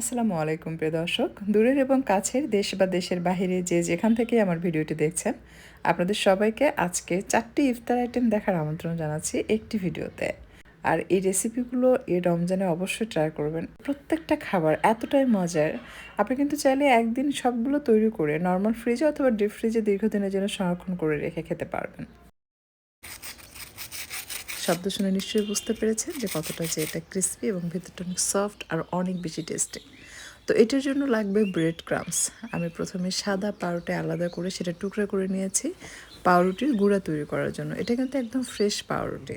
আসসালামু আলাইকুম, প্রিয় দর্শক। দূরের এবং কাছের দেশ বা দেশের বাইরে যে যেখান থেকে আমার ভিডিওটি দেখছেন, আপনাদের সবাইকে আজকে চারটি ইফতার আইটেম দেখার আমন্ত্রণ জানাচ্ছি একটি ভিডিওতে। আর এই রেসিপিগুলো এই রমজানে অবশ্যই ট্রাই করবেন। প্রত্যেকটা খাবার এতটাই মজার। আপনি কিন্তু চাইলে একদিন সবগুলো তৈরি করে নর্মাল ফ্রিজে অথবা ডিপ ফ্রিজে দীর্ঘদিনের জন্য সংরক্ষণ করে রেখে খেতে পারবেন। শব্দ শুনে নিশ্চয়ই বুঝতে পেরেছেন যে কতটা যে এটা ক্রিসপি এবং ভেতরটা অনেক সফট আর অনেক বেশি টেস্টি তো এটার জন্য লাগবে ব্রেড ক্রামস আমি প্রথমে সাদা পাউরুটি আলাদা করে সেটা টুকরা করে নিয়েছি, পাউরুটির গুঁড়া তৈরি করার জন্য। এটা কিন্তু একদম ফ্রেশ পাউরুটি।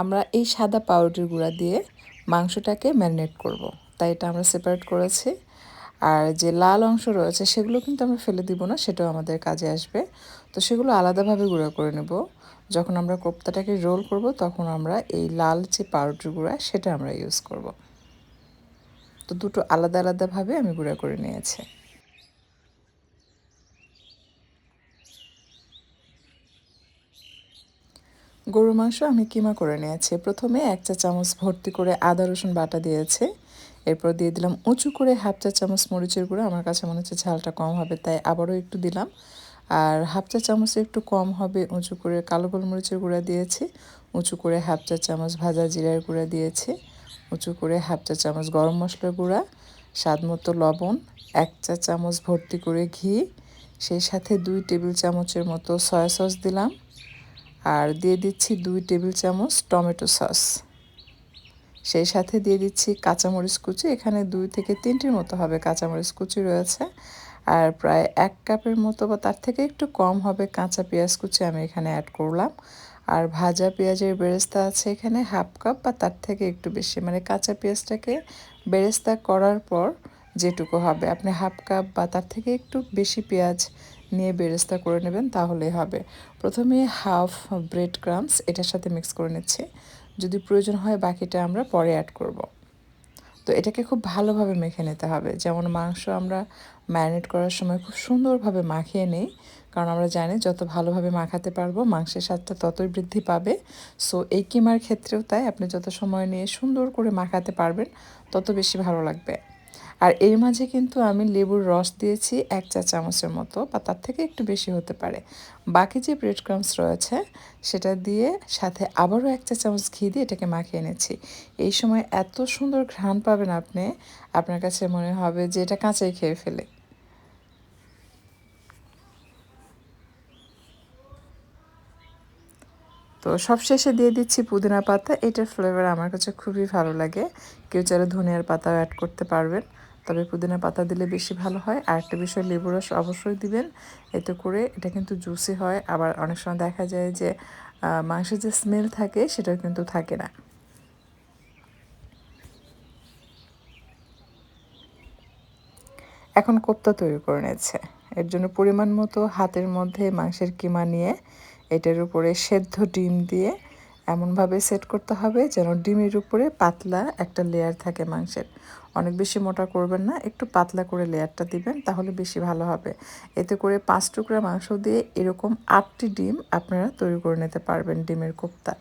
আমরা এই সাদা পাউরুটির গুঁড়া দিয়ে মাংসটাকে ম্যারিনেট করব। তাই এটা আমরা সেপারেট করেছি। আর যে লাল অংশ রয়েছে, সেগুলো কিন্তু আমরা ফেলে দিব না, সেটাও আমাদের কাজে আসবে। তো সেগুলো আলাদাভাবে গুঁড়া করে নেব। যখন আমরা কোপ্তাটাকে রোল করব, তখন আমরা এই লাল যে পাউরুটির গুঁড়া, সেটা আমরা ইউজ করব। তো দুটো আলাদা আলাদাভাবে আমি গুঁড়া করে নিয়েছি। গরুর মাংস আমি কিমা করে নিয়েছি। প্রথমে এক চা চামচ ভর্তি করে আদা, রসুন বাটা দিয়েছে। এরপর দিয়ে দিলাম উঁচু করে হাফ চা চামচ মরিচের গুঁড়ো। আমার কাছে মনে হচ্ছে ঝালটা কম হবে, তাই আবারও একটু দিলাম। আর হাফ চা চামচ একটু কম হবে, উঁচু করে কালো গোলমরিচের গুঁড়া দিয়েছি। উঁচু করে হাফ চা চামচ ভাজা জিরার গুঁড়া দিয়েছি। উঁচু করে হাফ চা চামচ গরম মশলার গুঁড়া, স্বাদ মতো লবণ, এক চা চামচ ভর্তি করে ঘি, সেই সাথে দুই টেবিল চামচের মতো সয়া সস দিলাম। আর দিয়ে দিচ্ছি দুই টেবিল চামচ টমেটো সস। সেই সাথে দিয়ে দিচ্ছি কাঁচামরিচ কুচি, এখানে দুই থেকে তিনটির মতো হবে কাঁচামরিচ কুচি রয়েছে। আর প্রায় এক কাপের মতো বা তার থেকে একটু কম হবে কাঁচা পেঁয়াজ কুচি আমি এখানে অ্যাড করলাম। আর ভাজা পেঁয়াজের বেরেস্তা আছে এখানে হাফ কাপ বা তার থেকে একটু বেশি। মানে কাঁচা পেঁয়াজটাকে বেরেস্তা করার পর যেটুকু হবে। আপনি হাফ কাপ বা তার থেকে একটু বেশি পেঁয়াজ নিয়ে বেরেস্তা করে নেবেন, তাহলেই হবে। প্রথমে হাফ ব্রেড ক্রামস এটার সাথে মিক্স করে নিচ্ছি। যদি প্রয়োজন হয় বাকিটা আমরা পরে অ্যাড করব। তো এটাকে খুব ভালোভাবে মেখে নিতে হবে। যেমন মাংস আমরা ম্যারিনেট করার সময় খুব সুন্দরভাবে মাখিয়ে নিই, কারণ আমরা জানি যত ভালোভাবে মাখাতে পারব, মাংসের স্বাদটা ততই বৃদ্ধি পাবে। সো এই কিমার ক্ষেত্রেও তাই আপনি যত সময় নিয়ে সুন্দর করে মাখাতে পারবেন, তত বেশি ভালো লাগবে। আর এর মাঝে কিন্তু আমি লেবুর রস দিয়েছি এক চা চামচের মতো বা তার থেকে একটু বেশি হতে পারে। বাকি যে ব্রেড ক্রামস রয়েছে, সেটা দিয়ে সাথে আবারও এক চা চামচ ঘি দিয়ে এটাকে মাখিয়ে এনেছি এই সময় এত সুন্দর ঘ্রাণ পাবেন আপনি, আপনার কাছে মনে হবে যে এটা কাঁচাই খেয়ে ফেলে। তো সবশেষে দিয়ে দিচ্ছি পুদিনা পাতা, এটার ফ্লেভার আমার কাছে খুবই ভালো লাগে। কেউ চাইলে ধনিয়ার পাতাও অ্যাড করতে পারবেন। তবে পুদিনা পাতা দিলে বেশি ভালো হয়। আর একটা বিষয় লেবু রস অবশ্যই দিবেন। এতে করে এটা কিন্তু জুসি হয়। আবার অনেক সময় দেখা যায় যে মাংসের যে স্মেল থাকে সেটা কিন্তু থাকে না। এখন কোপ্তা তৈরি করে নিয়েছে এর জন্য পরিমাণ মতো হাতের মধ্যে মাংসের কিমা নিয়ে এটার উপরে সেদ্ধ ডিম দিয়ে এমনভাবে সেট করতে হবে যেন ডিমের উপরে পাতলা একটা লেয়ার থাকে মাংসের। অনেক বেশি মোটা করবেন না, একটু পাতলা করে লেয়ারটা দিবেন, তাহলে বেশি ভালো হবে। এতে করে পাঁচ টুকরা মাংস দিয়ে এরকম আটটি ডিম আপনারা তৈরি করে নিতে পারবেন ডিমের কোপ্তা।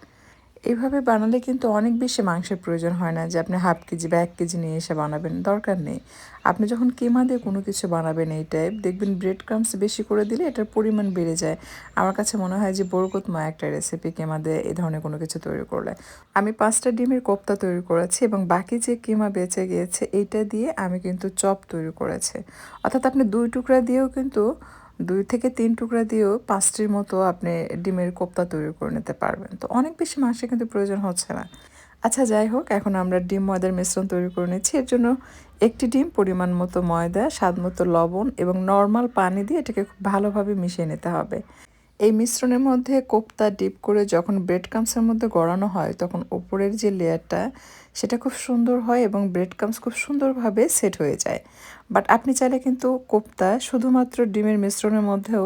এইভাবে বানালে কিন্তু অনেক বেশি মাংসের প্রয়োজন হয় না যে আপনি হাফ কেজি বা এক কেজি নিয়ে এসে বানাবেন, দরকার নেই। আপনি যখন কেমা দিয়ে কোনো কিছু বানাবেন এই টাইপ দেখবেন ব্রেড ক্রামস বেশি করে দিলে এটার পরিমাণ বেড়ে যায়। আমার কাছে মনে হয় যে বরকতমা একটা রেসিপি কেমা দিয়ে এই ধরনের কোনো কিছু তৈরি করলে। আমি পাঁচটা ডিমের কোপ্তা তৈরি করেছি এবং বাকি যে কেমা বেঁচে গিয়েছে, এইটা দিয়ে আমি কিন্তু চপ তৈরি করেছি। অর্থাৎ আপনি দুই টুকরা দিয়েও কিন্তু দুই থেকে তিন টুকরা দিয়েও পাঁচটির মতো আপনি ডিমের কোপ্তা তৈরি করে নিতে পারবেন। তো অনেক বেশি মাংসের কিন্তু প্রয়োজন হচ্ছে না। আচ্ছা যাই হোক, এখন আমরা ডিম ময়দার মিশ্রণ তৈরি করে নিচ্ছি। এর জন্য একটি ডিম পরিমাণ মতো ময়দা, স্বাদ মতো লবণ এবং নর্মাল পানি দিয়ে এটাকে খুব ভালোভাবে মিশিয়ে নিতে হবে। এই মিশ্রণের মধ্যে কোপ্তা ডিপ করে যখন ব্রেড কামসের মধ্যে গড়ানো হয়, তখন ওপরের যে লেয়ারটা, সেটা খুব সুন্দর হয় এবং ব্রেড কামস খুব সুন্দরভাবে সেট হয়ে যায়। বাট আপনি চাইলে কিন্তু কোপ্তা শুধুমাত্র ডিমের মিশ্রণের মধ্যেও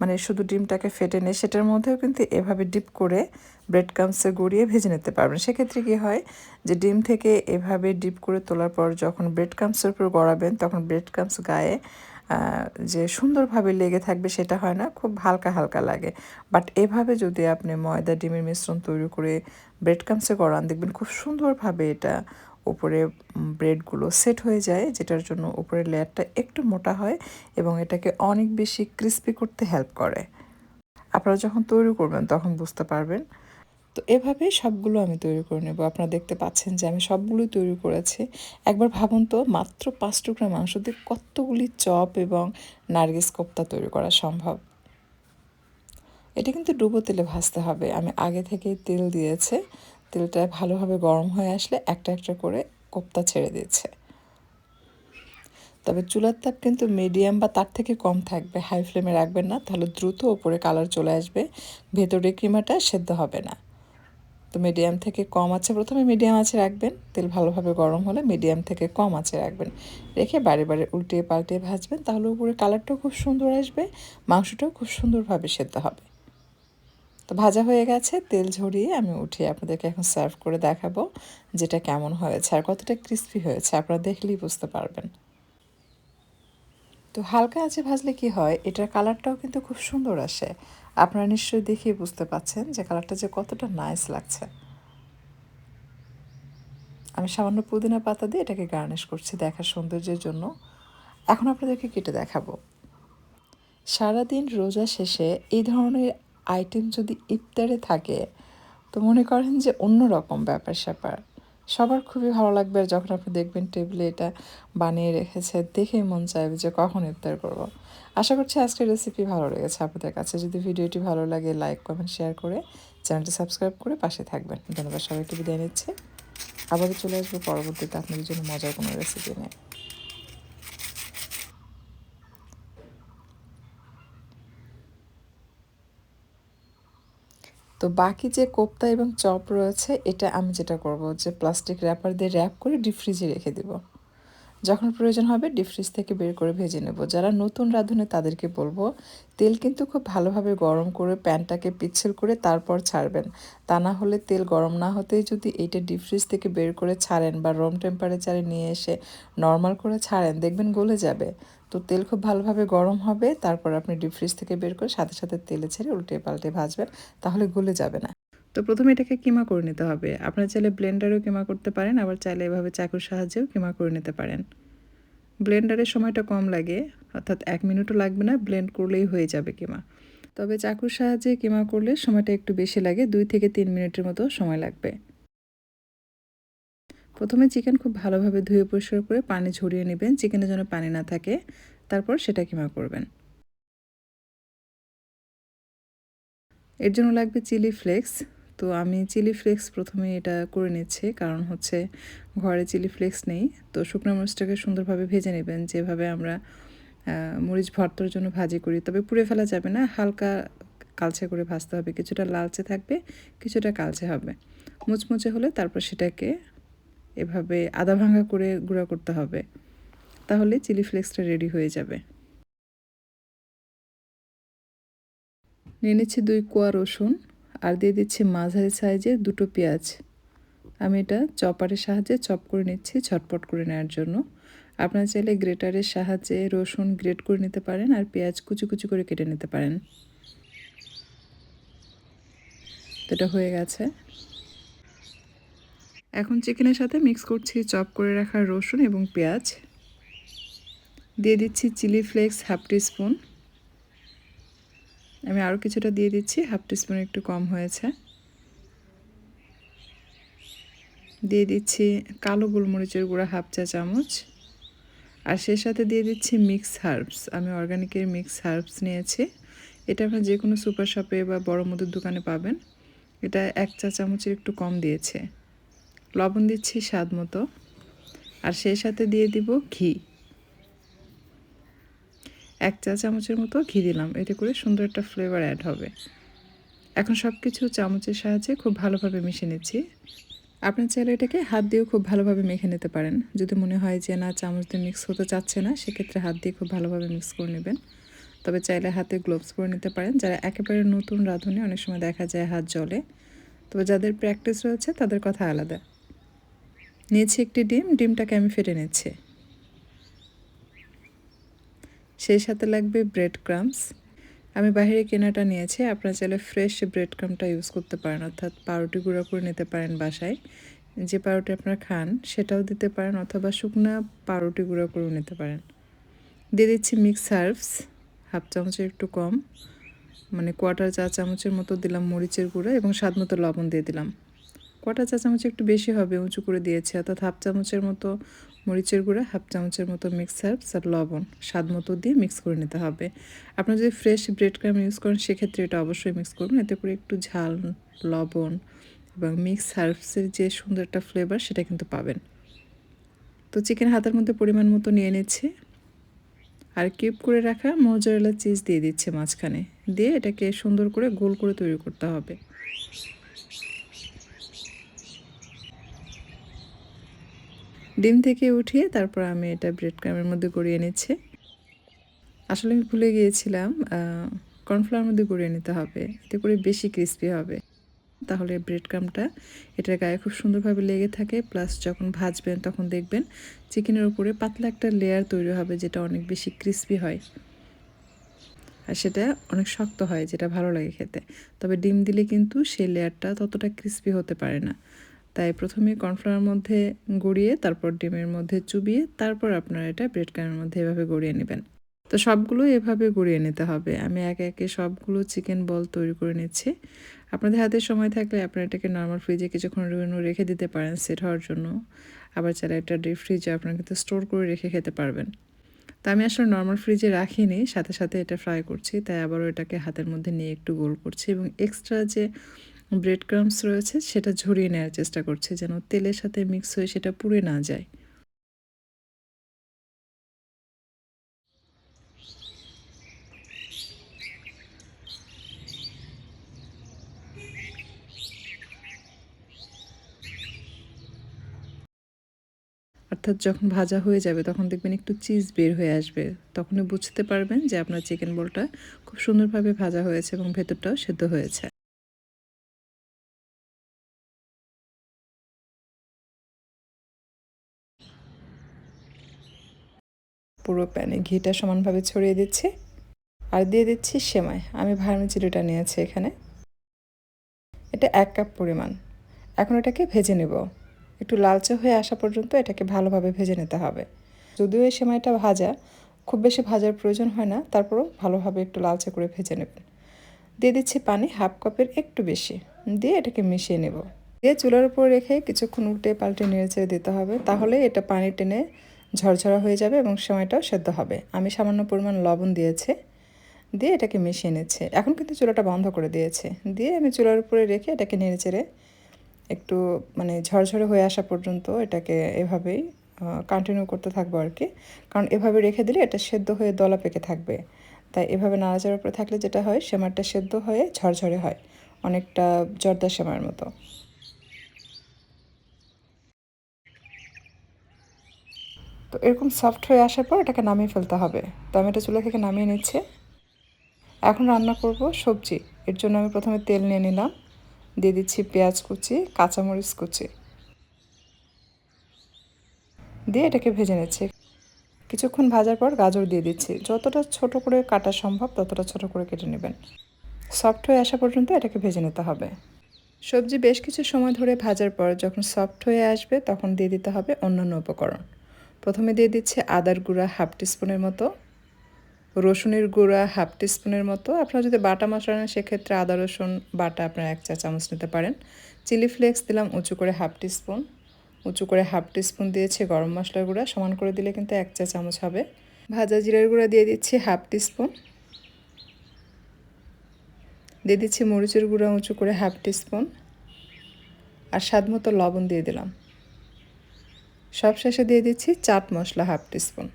মানে শুধু ডিমটাকে ফেটে নিয়ে সেটার মধ্যেও কিন্তু এভাবে ডিপ করে ব্রেড কামসে গড়িয়ে ভেজে নিতে পারবেন। সেক্ষেত্রে কী হয় যে ডিম থেকে এভাবে ডিপ করে তোলার পর যখন ব্রেড কামসের উপর গড়াবেন, তখন ব্রেড কামস গায়ে যে সুন্দরভাবে লেগে থাকবে সেটা হয় না, খুব হালকা হালকা লাগে। বাট এভাবে যদি আপনি ময়দা, ডিমের মিশ্রণ তৈরি করে ব্রেড কামসে করান দেখবেন খুব সুন্দরভাবে এটা উপরে ব্রেডগুলো সেট হয়ে যায়, যেটার জন্য উপরের লেয়ারটা একটু মোটা হয় এবং এটাকে অনেক বেশি ক্রিস্পি করতে হেল্প করে। আপনারা যখন তৈরি করবেন, তখন বুঝতে পারবেন তো এভাবে সবগুলো আমি তৈরি করে নেব। আপনারা দেখতে পাচ্ছেন যে আমি সবগুলোই তৈরি করেছি। একবার ভাবুন তো, মাত্র পাঁচ টুকরা মাংস দিয়ে কতগুলি চপ এবং নার্গিস কোপ্তা তৈরি করা সম্ভব। এটা কিন্তু ডুবো তেলে ভাজতে হবে। আমি আগে থেকেই তেল দিয়েছে। তেলটা ভালোভাবে গরম হয়ে আসলে একটা একটা করে কোপ্তা ছেড়ে দিয়েছে। তবে চুলার তাপ কিন্তু মিডিয়াম বা তার থেকে কম থাকবে। হাই ফ্লেমে রাখবেন না, তাহলে দ্রুত ওপরে কালার চলে আসবে। ভেতরে ক্রিমাটা সেদ্ধ হবে না। তো মিডিয়াম থেকে কম আছে। প্রথমে মিডিয়াম আছে রাখবেন, তেল ভালোভাবে গরম হলে মিডিয়াম থেকে কম আছে রাখবেন। রেখে বারে বারে উল্টিয়ে পাল্টিয়ে ভাজবেন, তাহলে উপরে কালারটাও খুব সুন্দর আসবে, মাংসটাও খুব সুন্দরভাবে সেদ্ধ হবে। তো ভাজা হয়ে গেছে, তেল ঝরিয়ে আমি উঠিয়ে আপনাদেরকে এখন সার্ভ করে দেখাবো, যেটা কেমন হয়েছে আর কতটা ক্রিস্পি হয়েছে, আপনারা দেখলেই বুঝতে পারবেন। তো হালকা আছে ভাজলে কি হয়? এটার কালারটাও কিন্তু খুব সুন্দর আসে। আপনারা নিশ্চয়ই দেখিয়ে বুঝতে পাচ্ছেন যে কালারটা যে কতটা নাইস লাগছে। আমি সামান্য পুদিনা পাতা দিয়ে এটাকে গার্নিশ করছি দেখার সৌন্দর্যের জন্য। এখন আপনাদেরকে কেটে দেখাবো। সারাদিন রোজা শেষে এই ধরনের আইটেম যদি ইফতারে থাকে, তো মনে করেন যে অন্য রকম ব্যাপার স্যাপার সবার খুবই ভালো লাগবে আর যখন আপনি দেখবেন টেবিলে এটা বানিয়ে রেখেছে, দেখেই মন চাইবে যে কখন ইফতার করব। আশা করছি আজকের রেসিপি ভালো লেগেছে আপনাদের কাছে। যদি ভিডিওটি ভালো লাগে লাইক কমেন্ট শেয়ার করে চ্যানেলটি সাবস্ক্রাইব করে পাশে থাকবেন। ধন্যবাদ সবাইকে বিদায় নিচ্ছে। আবারও চলে আসব পরবর্তীতে আপনাদের জন্য মজার কোনো রেসিপি নিয়ে। তো বাকি যে কোপ্তা এবং চপ রয়েছে, এটা আমি যেটা করব যে প্লাস্টিক র্যাপার দিয়ে র্যাপ করে ডিপ ফ্রিজে রেখে দেব। যখন প্রয়োজন হবে ডিপ ফ্রিজ থেকে বের করে ভেজে নেব। যারা নতুন রাঁধুনে, তাদেরকে বলব, তেল কিন্তু খুব ভালোভাবে গরম করে প্যানটাকে পিচ্ছিল করে তারপর ছাড়বেন। তা না হলে তেল গরম না হতেই যদি এইটা ডিপ ফ্রিজ থেকে বের করে ছাড়েন বা রুম টেম্পারেচারে নিয়ে এসে নর্মাল করে ছাড়েন, দেখবেন গলে যাবে। তো তেল খুব ভালোভাবে গরম হবে, তারপর আপনি ডিপ ফ্রিজ থেকে বের করে সাথে সাথে তেলে ছেড়ে উল্টে পাল্টে ভাজবেন, তাহলে গলে যাবে না। তো প্রথমে এটাকে কিমা করে নিতে হবে। আপনারা চাইলে ব্লেন্ডারেও কিমা করতে পারেন, আবার চাইলে এভাবে চাকুর সাহায্যেও কিমা করে নিতে পারেন। ব্লেন্ডারের সময়টা কম লাগে, অর্থাৎ এক মিনিটও লাগবে না ব্লেন্ড করলেই হয়ে যাবে কিমা। তবে চাকুর সাহায্যে কিমা করলে সময়টা একটু বেশি লাগে, দুই থেকে তিন মিনিটের মতো সময় লাগবে। প্রথমে চিকেন খুব ভালোভাবে ধুয়ে পরিষ্কার করে পানি ঝরিয়ে নেবেন চিকেনে যেন পানি না থাকে। তারপর সেটা কিমা করবেন। এর জন্য লাগবে চিলি ফ্লেক্স তো আমি চিলি ফ্লেক্স প্রথমে এটা করে নিচ্ছি, কারণ হচ্ছে ঘরে চিলি ফ্লেক্স নেই। তো শুকনো মরিচটাকে সুন্দরভাবে ভেজে নেবেন, যেভাবে আমরা মরিচ ভর্তার জন্য ভাজি করি। তবে পুড়ে ফেলা যাবে না, হালকা কালচে করে ভাজতে হবে। কিছুটা লালচে থাকবে, কিছুটা কালচে হবে। মুচমুচে হলে তারপর সেটাকে এভাবে আদা ভাঙা করে গুঁড়া করতে হবে। তাহলে চিলি ফ্লেক্সটা রেডি হয়ে যাবে। নিয়ে নিচ্ছি দুই কোয়া রসুন আর দিয়ে দিচ্ছি মাঝারি সাইজে দুটো পেঁয়াজ। আমি এটা চপারের সাহায্যে চপ করে নিচ্ছি ঝটপট করে নেওয়ার জন্য। আপনারা চাইলে গ্রেটারের সাহায্যে রসুন গ্রেট করে নিতে পারেন আর পেঁয়াজ কুচি কুচি করে কেটে নিতে পারেন। এটা হয়ে গেছে। এখন চিকেনের সাথে মিক্স করছি চপ করে রাখা রসুন এবং পেঁয়াজ। দিয়ে দিচ্ছি চিলি ফ্লেক্স হাফ স্পুন আমি আরও কিছুটা দিয়ে দিচ্ছি হাফ স্পুন একটু কম হয়েছে। দিয়ে দিচ্ছি কালো গোলমরিচের গুঁড়া হাফ চা চামচ। আর সে সাথে দিয়ে দিচ্ছি মিক্স হার্বস আমি অর্গানিকের মিক্স হার্বস নিয়েছি। এটা আপনার যে কোনো সুপার শপে বা বড় মধুর দোকানে পাবেন। এটা এক চা চামচের একটু কম দিয়েছে। লবণ দিচ্ছি স্বাদ মতো। আর সেই সাথে দিয়ে দিব ঘি। এক চা চামচের মতো ঘি দিলাম, এতে করে সুন্দর একটা ফ্লেভার অ্যাড হবে। এখন সব কিছু চামচের সাহায্যে খুব ভালোভাবে মিশে নিচ্ছি। আপনার চাইলে এটাকে হাত দিয়েও খুব ভালোভাবে মেখে নিতে পারেন। যদি মনে হয় যে না, চামচ দিয়ে মিক্স হতে চাচ্ছে না, সেক্ষেত্রে হাত দিয়ে খুব ভালোভাবে মিক্স করে নেবেন। তবে চাইলে হাতে গ্লোভস পরে নিতে পারেন। যারা একেবারে নতুন রাঁধুনি, অনেক সময় দেখা যায় হাত জলে তবে যাদের প্র্যাকটিস রয়েছে, তাদের কথা আলাদা। নিয়েছি একটি ডিম, ডিমটাকে আমি ফেটে নিচ্ছি। সেই সাথে লাগবে ব্রেড ক্রামস আমি বাইরে কেনাটা নিয়েছি, আপনারা চাইলে ফ্রেশ ব্রেড ক্রামটা ইউজ করতে পারেন, অর্থাৎ পাউরুটি গুঁড়ো করে নিতে পারেন বাসায়। যে পাউরুটি আপনারা খান, সেটাও দিতে পারেন, অথবা শুকনা পাউরুটি গুঁড়ো করেও নিতে পারেন। দিয়ে দিচ্ছি মিক্স হার্বস হাফ চামচের একটু কম। মানে কোয়াটার চা চামচের মতো দিলাম মরিচের গুঁড়ো এবং স্বাদ মতো লবণ দিয়ে দিলাম। কোয়াটার চা চামচ একটু বেশি হবে, উঁচু করে দিয়েছি। অর্থাৎ হাফ চামচের মতো মরিচের গুঁড়া, হাফ চামচের মতো মিক্স হার্বস আর লবণ। স্বাদ মতো দিয়ে মিক্স করে নিতে হবে। আপনারা যদি ফ্রেশ ব্রেড ক্রাম ইউজ করেন, সেক্ষেত্রে এটা অবশ্যই মিক্স করবেন। এতে করে একটু ঝাল, লবণ এবং মিক্স হার্বসের যে সুন্দর একটা ফ্লেভার সেটা কিন্তু পাবেন। তো চিকেন হাতের মধ্যে পরিমাণ মতো নিয়ে নিচ্ছি। আর কিউব করে রাখা মোজারেলা চিজ দিয়ে দিচ্ছে মাঝখানে। দিয়ে এটাকে সুন্দর করে গোল করে তৈরি করতে হবে। ডিম থেকে উঠিয়ে তারপর আমি এটা ব্রেড ক্রামের মধ্যে গড়িয়ে নিচ্ছি। আসলে আমি ভুলে গিয়েছিলাম কর্নফ্লাওয়ার মধ্যে গড়িয়ে নিতে হবে। এতে করে বেশি ক্রিস্পি হবে। তাহলে ব্রেড ক্রামটা এটার গায়ে খুব সুন্দরভাবে লেগে থাকে। প্লাস যখন ভাজবেন, তখন দেখবেন চিকেনের উপরে পাতলা একটা লেয়ার তৈরি হবে যেটা অনেক বেশি ক্রিস্পি হয়। আর সেটা অনেক শক্ত হয়, যেটা ভালো লাগে খেতে। তবে ডিম দিলে কিন্তু সেই লেয়ারটা ততটা ক্রিস্পি হতে পারে না। তাই প্রথমে কর্নফ্লাওয়ার মধ্যে গড়িয়ে, তারপর ডিমের মধ্যে চুবিয়ে, তারপর আপনারা এটা ব্রেড ক্রামের মধ্যে এভাবে গড়িয়ে নেবেন। তো সবগুলো এভাবে গড়িয়ে নিতে হবে। আমি একে একে সবগুলো চিকেন বল তৈরি করে নিচ্ছি। আপনাদের হাতে সময় থাকলে আপনারা এটাকে নর্মাল ফ্রিজে কিছুক্ষণ রেখে দিতে পারেন সেট হওয়ার জন্য। আবার চাইলে একটা ডিপ ফ্রিজে আপনারা কিন্তু স্টোর করে রেখে খেতে পারবেন। তা আমি আসলে নর্মাল ফ্রিজে রাখিনি, সাথে সাথে এটা ফ্রাই করছি। তাই আবারও এটাকে হাতের মধ্যে নিয়ে একটু গোল করছি এবং এক্সট্রা যে ব্রেড ক্রামস রয়েছে, সেটা ঝরিয়ে নেওয়ার চেষ্টা করছি যেন তেলের সাথে মিক্স হয়ে সেটা পুড়ে না যায়। অর্থাৎ যখন ভাজা হয়ে যাবে, তখন দেখবেন একটু চিজ বের হয়ে আসবে। তখনই বুঝতে পারবেন যে আপনার চিকেন বলটা খুব সুন্দরভাবে ভাজা হয়েছে এবং ভেতরটাও সেদ্ধ হয়েছে। পুরো প্যানে ঘিটা সমানভাবে ছড়িয়ে দিচ্ছি আর দিয়ে দিচ্ছি সেমাই। আমি ভার্মি চিলিটা নিয়েছি এখানে। এটা এক কাপ পরিমাণ। এখন এটাকে ভেজে নেব। একটু লালচে হয়ে আসা পর্যন্ত এটাকে ভালোভাবে ভেজে নিতে হবে। যদিও এই সেমাইটা ভাজা, খুব বেশি ভাজার প্রয়োজন হয় না, তারপরও ভালোভাবে একটু লালচে করে ভেজে নেবেন। দিয়ে দিচ্ছি পানি হাফ কাপের একটু বেশি। দিয়ে এটাকে মিশিয়ে নেব। দিয়ে চুলার উপর রেখে কিছুক্ষণ উল্টে পাল্টে নেড়ে দিতে হবে। তাহলে এটা পানি টেনে ঝরঝরা হয়ে যাবে এবং সময়টাও সেদ্ধ হবে। আমি সামান্য পরিমাণ লবণ দিয়েছি, দিয়ে এটাকে মিশিয়ে নিচ্ছে। এখন কিন্তু চুলাটা বন্ধ করে দিয়েছে। দিয়ে আমি চুলার উপরে রেখে এটাকে নেড়ে চেড়ে একটু মানে ঝরঝরে হয়ে আসা পর্যন্ত এটাকে এভাবেই কন্টিনিউ করতে থাকব আর কি। কারণ এভাবে রেখে দিলে এটা সেদ্ধ হয়ে দলা পেকে থাকবে। তাই এভাবে নাড়াচাড়ার উপরে থাকলে যেটা হয়, সেমারটা সেদ্ধ হয়ে ঝরঝরে হয়। অনেকটা জর্দা সেমার মতো। তো এরকম সফট হয়ে আসার পর এটাকে নামিয়ে ফেলতে হবে। তো আমি এটা চুলা থেকে নামিয়ে নিচ্ছে। এখন রান্না করব সবজি। এর জন্য আমি প্রথমে তেল নিয়ে নিলাম। দিয়ে দিচ্ছি পেঁয়াজ কুচি, কাঁচামরিচ কুচি। দিয়ে এটাকে ভেজে নিচ্ছি। কিছুক্ষণ ভাজার পর গাজর দিয়ে দিচ্ছি। যতটা ছোট করে কাটা সম্ভব ততটা ছোট করে কেটে নেবেন। সফট হয়ে আসা পর্যন্ত এটাকে ভেজে নিতে হবে। সবজি বেশ কিছু সময় ধরে ভাজার পর যখন সফট হয়ে আসবে তখন দিয়ে দিতে হবে অন্যান্য উপকরণ। প্রথমে দিয়ে দিচ্ছি আদার গুঁড়া হাফ টিস্পুনের মতো, রসুনের গুঁড়া হাফ টিস্পুনের মতো। আপনারা যদি বাটা মশলা নেন, সেক্ষেত্রে আদা, রসুন, বাটা আপনারা এক চা চামচ নিতে পারেন। চিলি ফ্লেক্স দিলাম উঁচু করে হাফ টিস্পুন। উঁচু করে হাফ টিস্পুন দিয়েছি গরম মশলার গুঁড়া, সমান করে দিলে কিন্তু এক চা চামচ হবে। ভাজা জিরার গুঁড়া দিয়ে দিচ্ছি হাফ টিস্পুন। দিয়ে দিচ্ছি মরিচের গুঁড়া উঁচু করে হাফ টিস্পুন। আর স্বাদ মতো লবণ দিয়ে দিলাম। সব শেষে দিয়ে দিচ্ছি চাট মশলা হাফ টিস্পুন।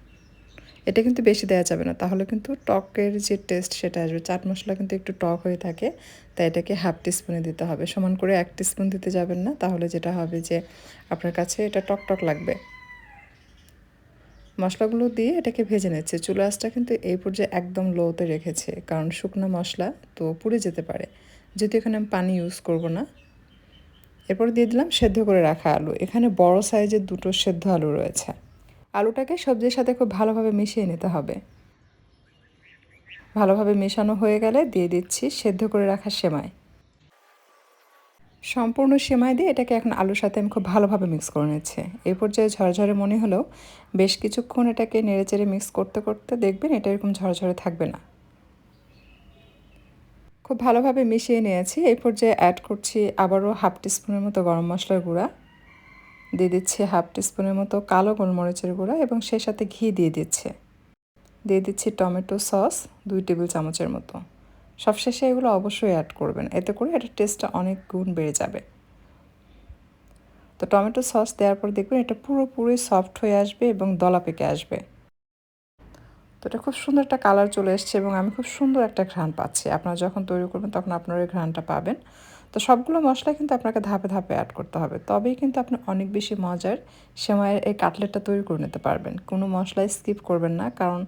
এটা কিন্তু বেশি দেওয়া যাবে না, তাহলে কিন্তু টকের যে টেস্ট সেটা আসবে। চাট মশলা কিন্তু একটু টক হয়ে থাকে, তাই এটাকে হাফ টিস্পুনে দিতে হবে। সমান করে এক টিস্পুন দিতে যাবেন না, তাহলে যেটা হবে যে আপনার কাছে এটা টক টক লাগবে। মশলাগুলো দিয়ে এটাকে ভেজে নিচ্ছে। চুলা আঁচটা কিন্তু এই পর্যায়ে একদম লোতে রেখেছে, কারণ শুকনো মশলা তো পুড়ে যেতে পারে। যেহেতু এখানে আমি পানি ইউজ করব না এরপর দিয়ে দিলাম সেদ্ধ করে রাখা আলু। এখানে বড় সাইজের দুটো সেদ্ধ আলু রয়েছে। আলুটাকে সবজির সাথে খুব ভালোভাবে মিশিয়ে নিতে হবে। ভালোভাবে মেশানো হয়ে গেলে দিয়ে দিচ্ছি সেদ্ধ করে রাখা সেমাই। সম্পূর্ণ সেমাই দিয়ে এটাকে এখন আলুর সাথে আমি খুব ভালোভাবে মিক্স করে নিচ্ছি। এই পর্যায়ে ঝরঝরে মনে হলেও বেশ কিছুক্ষণ এটাকে নেড়েচেড়ে মিক্স করতে করতে দেখবেন এটা এরকম ঝরঝরে থাকবে না। খুব ভালোভাবে মিশিয়ে নিয়েছি। এই পর্যায়ে অ্যাড করছি আবারও হাফ টিস্পুনের মতো গরম মশলার গুঁড়া। দিয়ে দিচ্ছি হাফ টিস্পুনের মতো কালো গোলমরিচের গুঁড়া এবং সেই সাথে ঘি দিয়ে দিচ্ছে। দিয়ে দিচ্ছি টমেটো সস দুই টেবিল চামচের মতো। সবশেষে এগুলো অবশ্যই অ্যাড করবেন। এতে করে এটার টেস্টটা অনেক গুণ বেড়ে যাবে। তো টমেটো সস দেওয়ার পর দেখবেন এটা পুরোপুরি সফট হয়ে আসবে এবং দলা পেকে আসবে। তো এটা খুব সুন্দর একটা কালার চলে এসছে এবং আমি খুব সুন্দর একটা ঘ্রাণ পাচ্ছি। আপনারা যখন তৈরি করবেন তখন আপনারা ওই ঘ্রাণটা পাবেন। তো সবগুলো মশলা কিন্তু আপনাকে ধাপে ধাপে অ্যাড করতে হবে। তবেই কিন্তু আপনি অনেক বেশি মজার সেমাইয়ের এই কাটলেটটা তৈরি করে নিতে পারবেন। কোনো মশলাই স্কিপ করবেন না, কারণ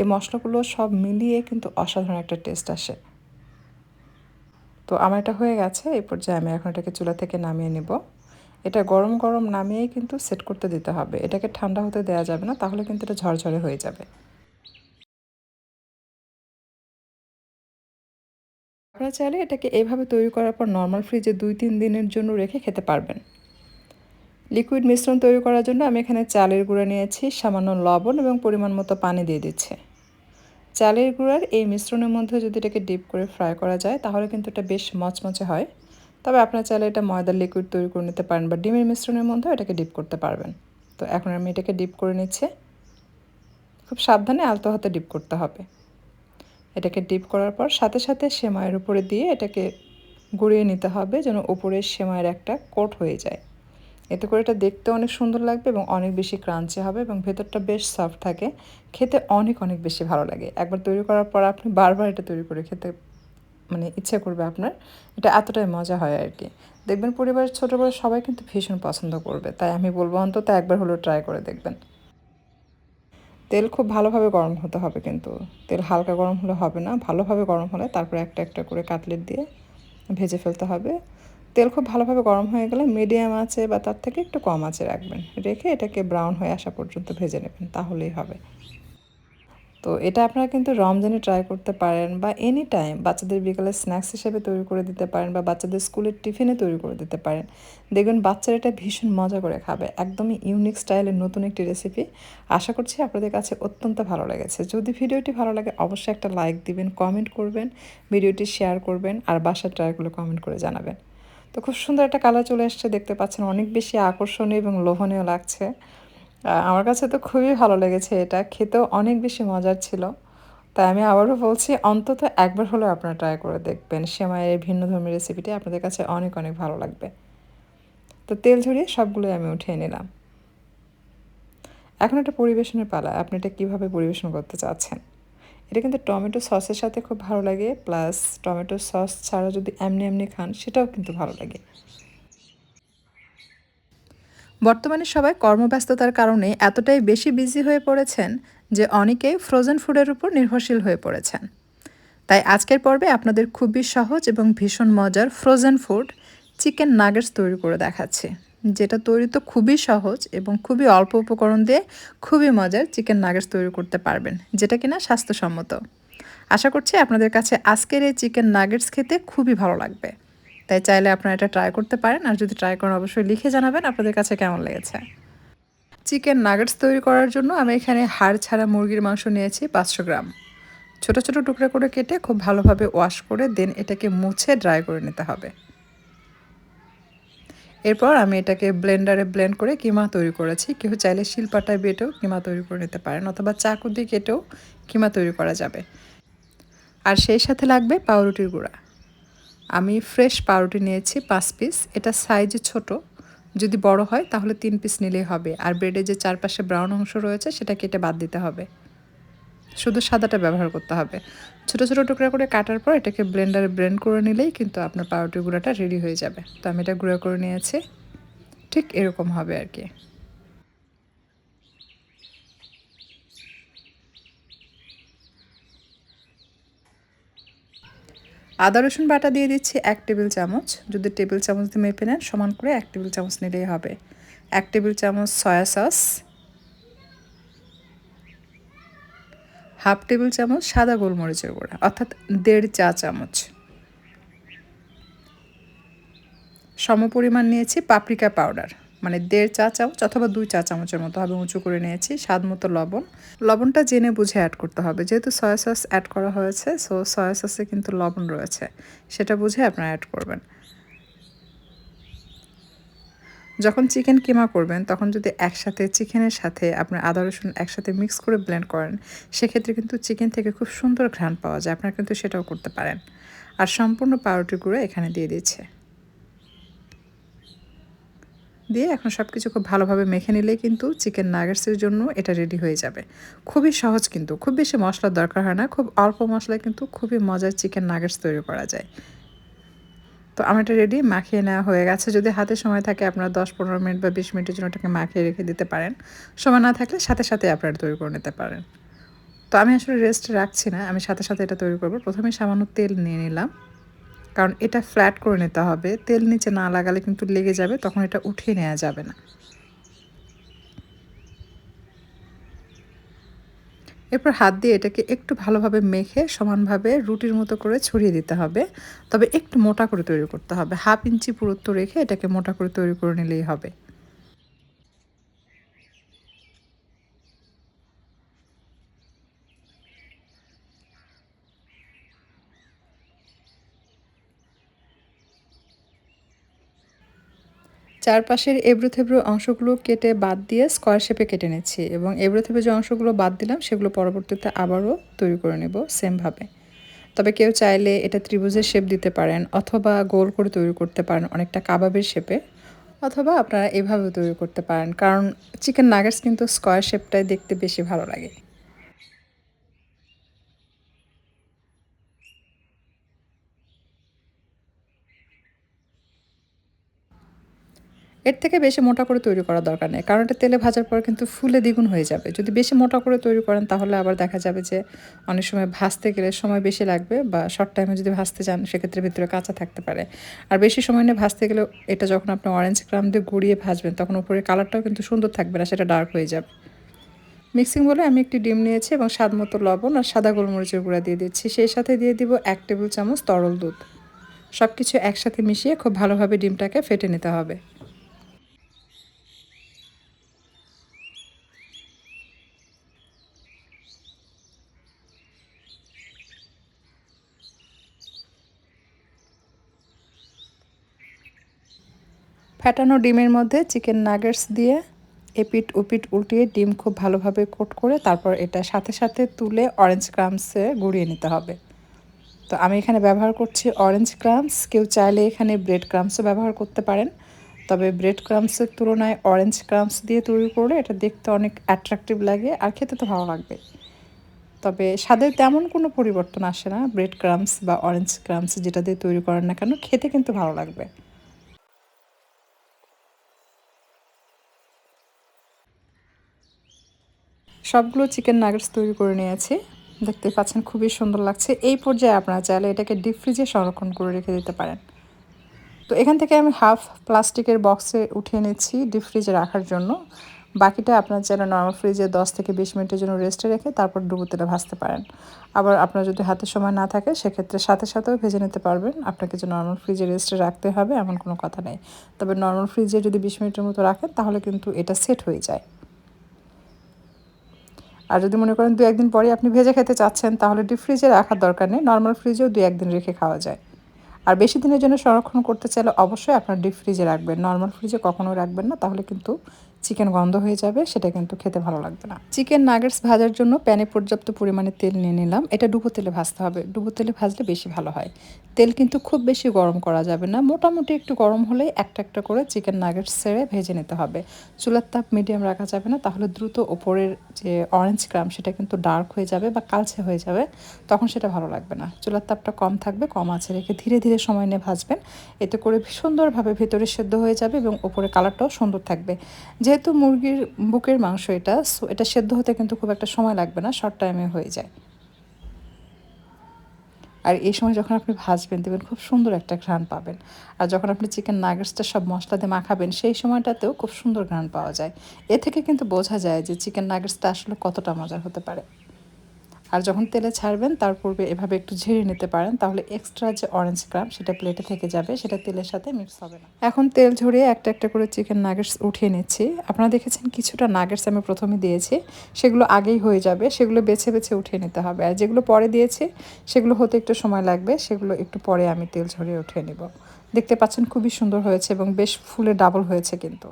এই মশলাগুলো সব মিলিয়ে কিন্তু অসাধারণ একটা টেস্ট আসে। তো আমার এটা হয়ে গেছে, এই পর্যায়ে আমি এখন এটাকে চুলা থেকে নামিয়ে নিব। এটা গরম গরম নামিয়েই কিন্তু সেট করতে দিতে হবে। এটাকে ঠান্ডা হতে দেওয়া যাবে না, তাহলে কিন্তু এটা ঝরঝরে হয়ে যাবে। আপনারা চাইলে এটাকে এভাবে তৈরি করার পর নর্মাল ফ্রিজে দুই, তিন দিনের জন্য রেখে খেতে পারবেন। লিকুইড মিশ্রণ তৈরি করার জন্য আমি এখানে চালের গুঁড়া নিয়েছি, সামান্য লবণ এবং পরিমাণ মতো পানি দিয়ে দিচ্ছে। চালের গুঁড়ার এই মিশ্রণের মধ্যে যদি এটাকে ডিপ করে ফ্রাই করা যায়, তাহলে কিন্তু এটা বেশ মচমচে হয়। তবে আপনার চাইলে এটা ময়দার লিকুইড তৈরি করে নিতে পারেন বা ডিমের মিশ্রণের মধ্যেও এটাকে ডিপ করতে পারবেন। তো এখন আমি এটাকে ডিপ করে নিচ্ছি। খুব সাবধানে আলতো হাতে ডিপ করতে হবে। এটাকে ডিপ করার পর সাথে সাথে সেমাইয়ের উপরে দিয়ে এটাকে গুঁড়িয়ে নিতে হবে যেন উপরের সেমাইয়ের একটা কোট হয়ে যায়। এতে করে এটা দেখতে অনেক সুন্দর লাগবে এবং অনেক বেশি ক্রাঞ্চি হবে এবং ভেতরটা বেশ সফট থাকে। খেতে অনেক অনেক বেশি ভালো লাগে। একবার তৈরি করার পর আপনি বারবার এটা তৈরি করে খেতে মানে ইচ্ছে করবে আপনার। এটা এতটাই মজা হয় আর কি। দেখবেন পরিবারের ছোটো বড় সবাই কিন্তু ভীষণ পছন্দ করবে। তাই আমি বলব অন্তত একবার হলেও ট্রাই করে দেখবেন। তেল খুব ভালোভাবে গরম হতে হবে কিন্তু। তেল হালকা গরম হলে হবে না, ভালোভাবে গরম হলে তারপরে একটা একটা করে কাটলেট দিয়ে ভেজে ফেলতে হবে। তেল খুব ভালোভাবে গরম হয়ে গেলে মিডিয়াম আছে বা তার থেকে একটু কম আছে রাখবেন। রেখে এটাকে ব্রাউন হয়ে আসা পর্যন্ত ভেজে নেবেন, তাহলেই হবে। তো এটা আপনারা কিন্তু রমজানে ট্রাই করতে পারেন বা এনি টাইম বাচ্চাদের বিকালে স্ন্যাক্স হিসেবে তৈরি করে দিতে পারেন বা বাচ্চাদের স্কুলের টিফিনে তৈরি করে দিতে পারেন। দেখবেন বাচ্চারা এটা ভীষণ মজা করে খাবে, একদমই ইউনিক স্টাইলের নতুন একটি রেসিপি আশা করছি আপনাদের কাছে অত্যন্ত ভালো লেগেছে। যদি ভিডিওটি ভালো লাগে অবশ্যই একটা লাইক দিবেন কমেন্ট করবেন, ভিডিওটি শেয়ার করবেন আর বাসার ট্রাইগুলো কমেন্ট করে জানাবেন। তো খুব সুন্দর একটা কালার চলে এসছে, দেখতে পাচ্ছেন অনেক বেশি আকর্ষণীয় এবং লোভনীয় লাগছে। আমার কাছে তো খুবই ভালো লেগেছে এটা। খেতেও অনেক বেশি মজার ছিল। তাই আমি আবারও বলছি, অন্তত একবার হলেও আপনারা ট্রাই করে দেখবেন। সেমাইয়ের ভিন্ন ধর্মী রেসিপিটি আপনাদের কাছে অনেক অনেক ভালো লাগবে। তো তেল ঝরিয়ে সবগুলোই আমি উঠিয়ে নিলাম। এখন একটা পরিবেশনের পালা। আপনি এটা কীভাবে পরিবেশন করতে চাচ্ছেন? এটা কিন্তু টমেটো সসের সাথে খুব ভালো লাগে। প্লাস টমেটো সস ছাড়া যদি এমনি এমনি খান, সেটাও কিন্তু ভালো লাগে। বর্তমানে সবাই কর্মব্যস্ততার কারণে এতটাই বেশি বিজি হয়ে পড়েছেন যে অনেকেই ফ্রোজেন ফুডের উপর নির্ভরশীল হয়ে পড়েছেন। তাই আজকের পর্বে আপনাদের খুবই সহজ এবং ভীষণ মজার ফ্রোজেন ফুড চিকেন নাগেটস তৈরি করে দেখাচ্ছি। যেটা তৈরি তো খুবই সহজ এবং খুবই অল্প উপকরণ দিয়ে খুবই মজার চিকেন নাগেটস তৈরি করতে পারবেন, যেটা কিনা স্বাস্থ্যসম্মত। আশা করছি আপনাদের কাছে আজকের এই চিকেন নাগেটস খেতে খুবই ভালো লাগবে। তাই চাইলে আপনারা এটা ট্রাই করতে পারেন। আর যদি ট্রাই করেন, অবশ্যই লিখে জানাবেন আপনাদের কাছে কেমন লেগেছে। চিকেন নাগেটস তৈরি করার জন্য আমি এখানে হাড় ছাড়া মুরগির মাংস নিয়েছি পাঁচশো গ্রাম। ছোট ছোট টুকরা করে কেটে খুব ভালোভাবে ওয়াশ করে দেন এটাকে মুছে ড্রাই করে নিতে হবে। এরপর আমি এটাকে ব্লেন্ডারে ব্লেন্ড করে কিমা তৈরি করেছি। কেউ চাইলে শিলপাটায় বেটেও কিমা তৈরি করে নিতে পারেন অথবা চাকু দিয়ে কেটেও কিমা তৈরি করা যাবে। আর সেই সাথে লাগবে পাউরুটির গুঁড়া। আমি ফ্রেশ পাউরুটি নিয়েছি, পাঁচ পিস এটা সাইজে ছোট। যদি বড় হয়, তাহলে তিন পিস নিলেই হবে। আর ব্রেডের যে চারপাশে ব্রাউন অংশ রয়েছে, সেটা কেটে বাদ দিতে হবে। শুধু সাদাটা ব্যবহার করতে হবে। ছোটো ছোটো টুকরা করে কাটার পর এটাকে ব্লেন্ডারে ব্লেন্ড করে নিলেই কিন্তু আপনার পাউরুটি গুঁড়াটা রেডি হয়ে যাবে। তো আমি এটা গুঁড়ো করে নিয়েছি। ঠিক এরকম হবে আর কি। আদা, রসুন বাটা দিয়ে দিচ্ছি এক টেবিল চামচ। যদি টেবিল চামচ দিয়ে মেপে নেন, সমান করে এক টেবিল চামচ নিলেই হবে। এক টেবিল চামচ সয়া সস। হাফ টেবিল চামচ সাদা গোলমরিচের গুঁড়া, অর্থাৎ দেড় চা চামচ। সমপরিমাণ নিয়েছি পাপরিকা পাউডার। মানে দেড় চা চামচ অথবা দুই চা চামচের মতো হবে উঁচু করে নিয়েছি, স্বাদ মতো লবণ। লবণটা জেনে বুঝে অ্যাড করতে হবে। যেহেতু সয়া সস অ্যাড করা হয়েছে সো সয়া সসে কিন্তু লবণ রয়েছে। সেটা বুঝে আপনারা অ্যাড করবেন। যখন চিকেন কিমা করবেন, তখন যদি একসাথে চিকেনের সাথে আপনার আদা রসুন একসাথে মিক্স করে ব্লেন্ড করেন, সেক্ষেত্রে কিন্তু চিকেন থেকে খুব সুন্দর ঘ্রাণ পাওয়া যায়। আপনারা কিন্তু সেটাও করতে পারেন। আর সম্পূর্ণ পাউরুটি গুঁড়ো এখানে দিয়ে দিচ্ছে। দিয়ে এখন সব কিছু খুব ভালোভাবে মেখে নিলেই কিন্তু চিকেন নাগেটসের জন্য এটা রেডি হয়ে যাবে। খুবই সহজ কিন্তু, খুব বেশি মশলার দরকার হয় না, খুব অল্প মশলায় কিন্তু খুবই মজার চিকেন নাগেটস তৈরি করা যায়। তো আমার এটা রেডি মাখিয়ে নেওয়া হয়ে গেছে। যদি হাতে সময় থাকে আপনারা দশ পনেরো মিনিট বা বিশ মিনিটের জন্য ওটাকে মাখিয়ে রেখে দিতে পারেন। সময় না থাকলে সাথে সাথে আপনারা তৈরি করে নিতে পারেন। তো আমি আসলে রেস্ট রাখছি না, আমি সাথে সাথে এটা তৈরি করব। প্রথমে সামান্য তেল নিয়ে নিলাম। কারণ এটা ফ্ল্যাট করে নিতে হবে। তেল নিচে না লাগালে কিন্তু লেগে যাবে, তখন এটা উঠিয়ে নেওয়া যাবে না। এরপর হাত দিয়ে এটাকে একটু ভালোভাবে মেখে সমানভাবে রুটির মতো করে ছড়িয়ে দিতে হবে। তবে একটু মোটা করে তৈরি করতে হবে। হাফ ইঞ্চি পুরুত্ব রেখে এটাকে মোটা করে তৈরি করে নিলেই হবে। চারপাশের এবড়ো থেবড়ো অংশগুলো কেটে বাদ দিয়ে স্কোয়ার শেপে কেটে নিচ্ছি এবং এবড়ো থেবড়ো যে অংশগুলো বাদ দিলাম, সেগুলো পরবর্তীতে আবারও তৈরি করে নেব সেমভাবে তবে কেউ চাইলে এটা ত্রিভুজের শেপ দিতে পারেন অথবা গোল করে তৈরি করতে পারেন অনেকটা কাবাবের শেপে অথবা আপনারা এভাবেও তৈরি করতে পারেন। কারণ চিকেন নাগেটস কিন্তু স্কোয়ার শেপটাই দেখতে বেশি ভালো লাগে। এর থেকে বেশি মোটা করে তৈরি করা দরকার নেই। কারণ এটা তেলে ভাজার পর কিন্তু ফুলে দ্বিগুণ হয়ে যাবে। যদি বেশি মোটা করে তৈরি করেন, তাহলে আবার দেখা যাবে যে অনেক সময় ভাজতে গেলে সময় বেশি লাগবে বা শর্ট টাইমে যদি ভাজতে চান, সেক্ষেত্রে ভিতরে কাঁচা থাকতে পারে। আর বেশি সময় নিয়ে ভাজতে গেলে এটা যখন আপনি অরেঞ্জ ক্রাম দিয়ে গুঁড়িয়ে ভাজবেন, তখন উপরে কালারটাও কিন্তু সুন্দর থাকবে না, সেটা ডার্ক হয়ে যাবে। মিক্সিং বলে আমি একটি ডিম নিয়েছি এবং স্বাদ মতো লবণ আর সাদা গোলমরিচের গুঁড়া দিয়ে দিচ্ছি। সেই সাথে দিয়ে দিব এক টেবিল চামচ তরল দুধ। সব কিছু একসাথে মিশিয়ে খুব ভালোভাবে ডিমটাকে ফেটে নিতে হবে। ফ্যাটানো ডিমের মধ্যে চিকেন নাগেটস দিয়ে এপিট উপিট উল্টিয়ে ডিম খুব ভালোভাবে কোট করে তারপর এটা সাথে সাথে তুলে অরেঞ্জ ক্রামসে গুঁড়িয়ে নিতে হবে। তো আমি এখানে ব্যবহার করছি অরেঞ্জ ক্রামস কেউ চাইলে এখানে ব্রেড ক্রামসও ব্যবহার করতে পারেন। তবে ব্রেড ক্রামসের তুলনায় অরেঞ্জ ক্রামস দিয়ে তৈরি করলে এটা দেখতে অনেক অ্যাট্রাকটিভ লাগে আর খেতে তো ভালো লাগবে। তবে স্বাদের তেমন কোনো পরিবর্তন আসে না। ব্রেড ক্রামস বা অরেঞ্জ ক্রামস যেটা দিয়ে তৈরি করেন না কেন, খেতে কিন্তু ভালো লাগবে। সবগুলো চিকেন নাগেটস তৈরি করে নিয়েছি। দেখতে পাচ্ছেন, খুবই সুন্দর লাগছে। এই পর্যায়ে আপনারা চাইলে এটাকে ডিপ ফ্রিজে সংরক্ষণ করে রেখে দিতে পারেন। তো এখান থেকে আমি হাফ প্লাস্টিকের বক্সে উঠিয়ে নিচ্ছি ডিপ ফ্রিজে রাখার জন্য। বাকিটা আপনার চাইলে নর্মাল ফ্রিজে দশ থেকে বিশ মিনিটের জন্য রেস্টে রেখে তারপর ডুবোতেটা ভাজতে পারেন। আবার আপনার যদি হাতে সময় না থাকে, সেক্ষেত্রে সাথে সাথেও ভেজে নিতে পারবেন। আপনাকে যে নর্মাল ফ্রিজে রেস্টে রাখতে হবে, এমন কোনো কথা নেই। তবে নর্মাল ফ্রিজে যদি বিশ মিনিটের মতো রাখেন, তাহলে কিন্তু এটা সেট হয়ে যায়। আর যদি মনে করেন দু একদিন পরে আপনি ভেজে খেতে চাচ্ছেন, তাহলে ডিপ ফ্রিজে রাখার দরকার নেই। নর্মাল ফ্রিজেও দু একদিন রেখে খাওয়া যায়। আর বেশি দিনের জন্য সংরক্ষণ করতে চাইলে অবশ্যই আপনার ডিপ ফ্রিজে রাখবেন। নর্মাল ফ্রিজে কখনো রাখবেন না, তাহলে কিন্তু চিকেন গন্ধ হয়ে যাবে, সেটা কিন্তু খেতে ভালো লাগবে না। চিকেন নাগেটস ভাজার জন্য প্যানে পর্যাপ্ত পরিমাণে তেল নিয়ে নিলাম। এটা ডুবো তেলে ভাজতে হবে। ডুবো তেলে ভাজলে বেশি ভালো হয়। তেল কিন্তু খুব বেশি গরম করা যাবে না। মোটামুটি একটু গরম হলেই একটা একটা করে চিকেন নাগেটস ছেড়ে ভেজে নিতে হবে। চুলার তাপ মিডিয়াম রাখা যাবে না। তাহলে দ্রুত ওপরের যে অরেঞ্জ ক্রাম সেটা কিন্তু ডার্ক হয়ে যাবে বা কালচে হয়ে যাবে। তখন সেটা ভালো লাগবে না। চুলার তাপটা কম থাকবে, কম আছে রেখে ধীরে ধীরে সময় নিয়ে ভাজবেন। এতে করে সুন্দরভাবে ভেতরে সেদ্ধ হয়ে যাবে এবং ওপরে কালারটাও সুন্দর থাকবে। যেহেতু মুরগির বুকের মাংস এটা সো এটা সেদ্ধ হতে কিন্তু খুব একটা সময় লাগবে না শর্ট টাইমে হয়ে যায়। আর এই সময় যখন আপনি ভাজবেন দেবেন খুব সুন্দর একটা ঘ্রাণ পাবেন। আর যখন আপনি চিকেন নাগেটসটা সব মশলা দিয়ে মাখাবেন, সেই সময়টাতেও খুব সুন্দর ঘ্রাণ পাওয়া যায়। এ থেকে কিন্তু বোঝা যায় যে চিকেন নাগেটসটা আসলে কতটা মজার হতে পারে। আর যখন তেলে ছাড়বেন, তার পূর্বে এভাবে একটু ঝেড়ে নিতে পারেন। তাহলে এক্সট্রা যে অরেঞ্জ ক্রাম সেটা প্লেটে থেকে যাবে, সেটা তেলের সাথে মিক্স হবে না। এখন তেল ঝরিয়ে একটা একটা করে চিকেন নাগেটস উঠিয়ে নিচ্ছি। আপনারা দেখেছেন কিছুটা নাগেটস আমি প্রথমে দিয়েছি। সেগুলো আগেই হয়ে যাবে, সেগুলো বেছে বেছে উঠিয়ে নিতে হবে। আর যেগুলো পরে দিয়েছি, সেগুলো হতে একটু সময় লাগবে, সেগুলো একটু পরে আমি তেল ঝরিয়ে উঠিয়ে নেব। দেখতে পাচ্ছেন খুবই সুন্দর হয়েছে এবং বেশ ফুলে ডাবল হয়েছে কিন্তু।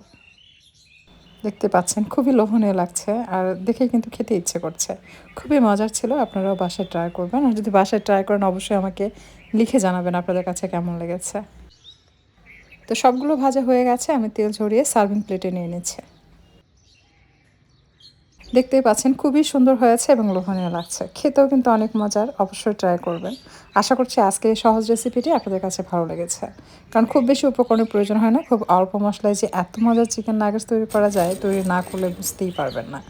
দেখতে পাচ্ছেন, খুবই লোভনীয় লাগছে আর দেখে কিন্তু খেতে ইচ্ছে করছে। খুবই মজার ছিল, আপনারাও বাসায় ট্রাই করবেন আর যদি বাসায় ট্রাই করেন, অবশ্যই আমাকে লিখে জানাবেন আপনাদের কাছে কেমন লেগেছে। তো সবগুলো ভাজা হয়ে গেছে, আমি তেল ঝরিয়ে সার্ভিং প্লেটে নিয়ে নিচ্ছি। দেখতেই পাচ্ছেন, খুবই সুন্দর হয়েছে এবং লোভনীয় লাগছে। খেতেও কিন্তু অনেক মজার, অবশ্যই ট্রাই করবেন। আশা করছি আজকে এই সহজ রেসিপিটি আপনাদের কাছে ভালো লেগেছে। কারণ খুব বেশি উপকরণের প্রয়োজন হয় না, খুব অল্প মশলায় যে এত মজার চিকেন নাগেটস তৈরি করা যায়, তৈরি না করলে বুঝতেই পারবেন না।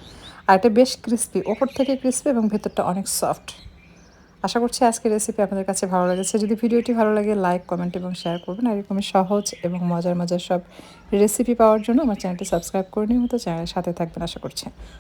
আর এটা বেশ ক্রিস্পি ওপর থেকে ক্রিস্পি এবং ভেতরটা অনেক সফট আশা করছি আজকের রেসিপি আপনাদের কাছে ভালো লেগেছে। যদি ভিডিওটি ভালো লাগে লাইক কমেন্ট এবং শেয়ার করবেন। আর এরকমই সহজ এবং মজার মজার সব রেসিপি পাওয়ার জন্য আমার চ্যানেলটি সাবস্ক্রাইব করে নিয়মিত চ্যানেলের সাথে থাকবেন, আশা করছি।